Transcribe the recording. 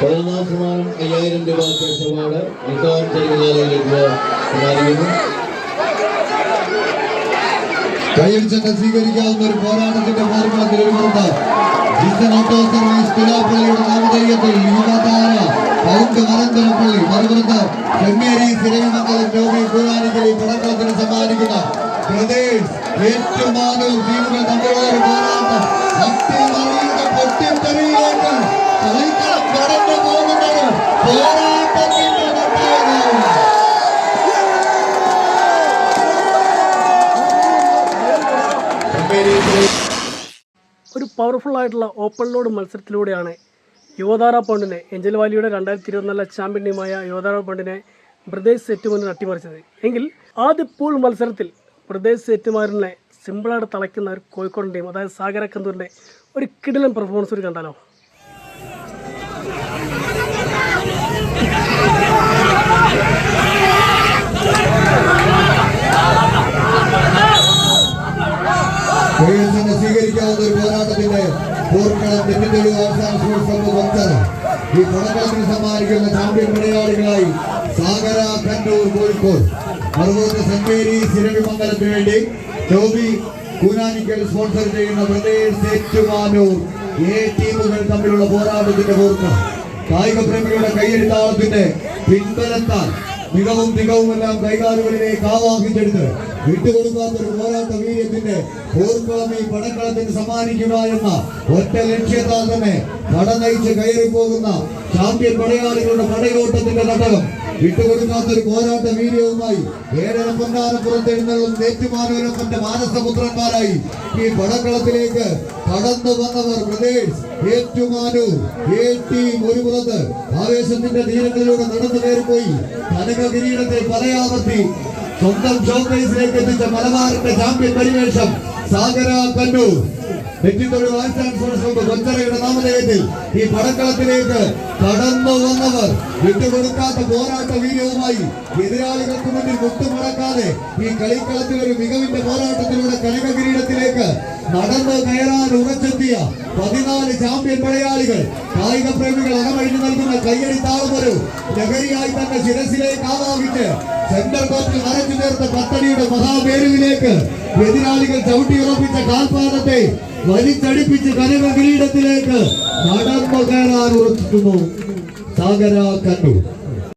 പതിനൊന്നാം സമ്മാനം അയ്യായിരം രൂപ ക്യാഷ് അവാർഡ് നിസാം ചെറുകുന്നാലിലേക്ക് സമ്മാനിക്കുന്നു. കയ്യടിച്ചൊക്കെ സ്വീകരിക്കാവുന്ന ഒരു പോരാട്ടത്തിന്റെ പോർക്കളത്തിൽ നിലവിലുണ്ട് ജിസൺ ഓട്ടോ സർവീസ് തുലാപ്പള്ളിയുടെ നാമധേയത്തിൽ യുവതാര പൗണ്ട് മലന്തരപ്പള്ളി മറുപുറത്ത് ചെമ്മേരി സിരവിമംഗലം രോഗി സമ്മാനിക്കുന്ന പ്രദേശ് ഏറ്റുമാനൂർ ടീമുകൾ തമ്മിലുള്ള ഒരു പോരാട്ടം. പൊട്ടിത്തെറിയിലേക്ക് ഒരു പവർഫുൾ ആയിട്ടുള്ള ഓപ്പൺ ലോഡ് മത്സരത്തിലൂടെയാണ് യുവതാര പൗണ്ടിനെ എഞ്ചൽ വാലിയുടെ രണ്ടായിരത്തി ഇരുപത്തിനാല് ചാമ്പ്യൻ ടീമായ യുവതാര പൗണ്ടിനെ സെറ്റ് മുന്നിൽ അട്ടിമറിച്ചത്. എങ്കിൽ ആദ്യ പൂൾ മത്സരത്തിൽ ബ്രദേശ് സെറ്റുമാരനെ സിമ്പിളായിട്ട് തളയ്ക്കുന്ന ഒരു കോഴിക്കോട് ടീം അതായത് സാഗര കന്തൂരിന്റെ ഒരു കിടിലൻ പെർഫോമൻസ് ഒരു കണ്ടാലോ? കോഴിച്ചനെ സ്വീകരിക്കാവുന്ന ഒരു പോരാട്ടത്തിന്റെ പോർക്കളം തെറ്റിന്റെ അവസാന സ്പോർട്സ് ഈ പടക്കളത്തിന് സമ്മാനിക്കുന്ന ചാമ്പ്യൻ മലയാളികളായി സാഗര കണ്ണൂർ കോഴിക്കോട്. അതുപോലെ സെഞ്ചേരി സിരവിമംഗലത്തിന് വേണ്ടി ടോബി കൂനാനിക്കൽ സ്പോൺസർ ചെയ്യുന്ന പ്രദേശ് ഏറ്റുമാനൂർ. ഏ ടീമുകൾ തമ്മിലുള്ള പോരാട്ടത്തിന്റെ പോർക്കം കായിക പ്രേമികളുടെ കയ്യെടുത്താളത്തിന്റെ പിൻബലത്താൽ മികവും തികവുമെല്ലാം കൈകാലുകളിലേക്ക് ആവാഹിച്ചെടുത്ത് വിട്ടുകൊടുക്കാത്ത ഒരു പോരാട്ട വീര്യത്തിന്റെ പോർക്കളം പടക്കളത്തിന് സമ്മാനിക്കുക എന്ന ഒറ്റ ലക്ഷ്യത്താൽ തന്നെ പട നയിച്ച് കയറി പോകുന്ന ചാമ്പ്യൻ പടയാളികളുടെ പടയോട്ടത്തിന്റെ ഘടകം വിട്ടുകൊടുക്കാത്ത ഒരു പോരാട്ട വീര്യവുമായി ഏഴര പൊന്നാനപ്പുറത്തെഴുന്നള്ളും ഏറ്റുമാനൂരപ്പന്റെ മാനസപുത്രന്മാരായി ഈ പടക്കളത്തിലേക്ക് കടന്നു വന്നവർ പ്രദേശ് ഏറ്റുമാനു ഏ ടീം ഒരു പുറത്ത് ആവേശത്തിന്റെ തീരങ്ങളിലൂടെ നടന്നു കയറിപ്പോയി. കനക കിരീടത്തെ പലയാവർത്തി സ്വന്തം ഷോക്കേസിലേക്ക് എത്തിച്ച മലബാറിന്റെ ചാമ്പ്യൻ പരിവേഷം സാഗര കണ്ണൂർ. നെറ്റിത്തൊഴിൽ വൈസ് ചാൻസലർ കൊച്ചറയുടെ നാമധേയത്തിൽ ഈ പടക്കളത്തിലേക്ക് കടന്നു വന്നവർ വിട്ടുകൊടുക്കാത്ത പോരാട്ട വീര്യവുമായി എതിരാളികൾക്ക് മുന്നിൽ മുട്ടുമുടക്കാതെ ഈ കളിക്കളത്തിൽ ഒരു മികവിന്റെ പോരാട്ടത്തിലൂടെ കനക കിരീടത്തിലേക്ക് നടന്നു കയറാൻ ഉറച്ചെത്തിയ പതിനാല് ചാമ്പ്യൻ പടയാളികൾ. കായിക പ്രേമികൾ അകമഴിഞ്ഞു നൽകുന്ന കയ്യടി താളമൊരു ലഹരിയായി തന്നെ ശിരസിലേക്ക് ആവാഹിച്ച് സെന്റർ കോർട്ടിൽ നിറച്ചു ചേർത്ത പത്തടിയുടെ മഹാപേരുവിലേക്ക് എതിരാളികൾ ചവിട്ടിയുറപ്പിച്ച കാൽപാദത്തെ വലിച്ചടിപ്പിച്ച് കനക കിരീടത്തിലേക്ക് നടന്നു കയറാൻ ഉറച്ചിട്ടുന്നു സാഗര കണ്ണൂർ.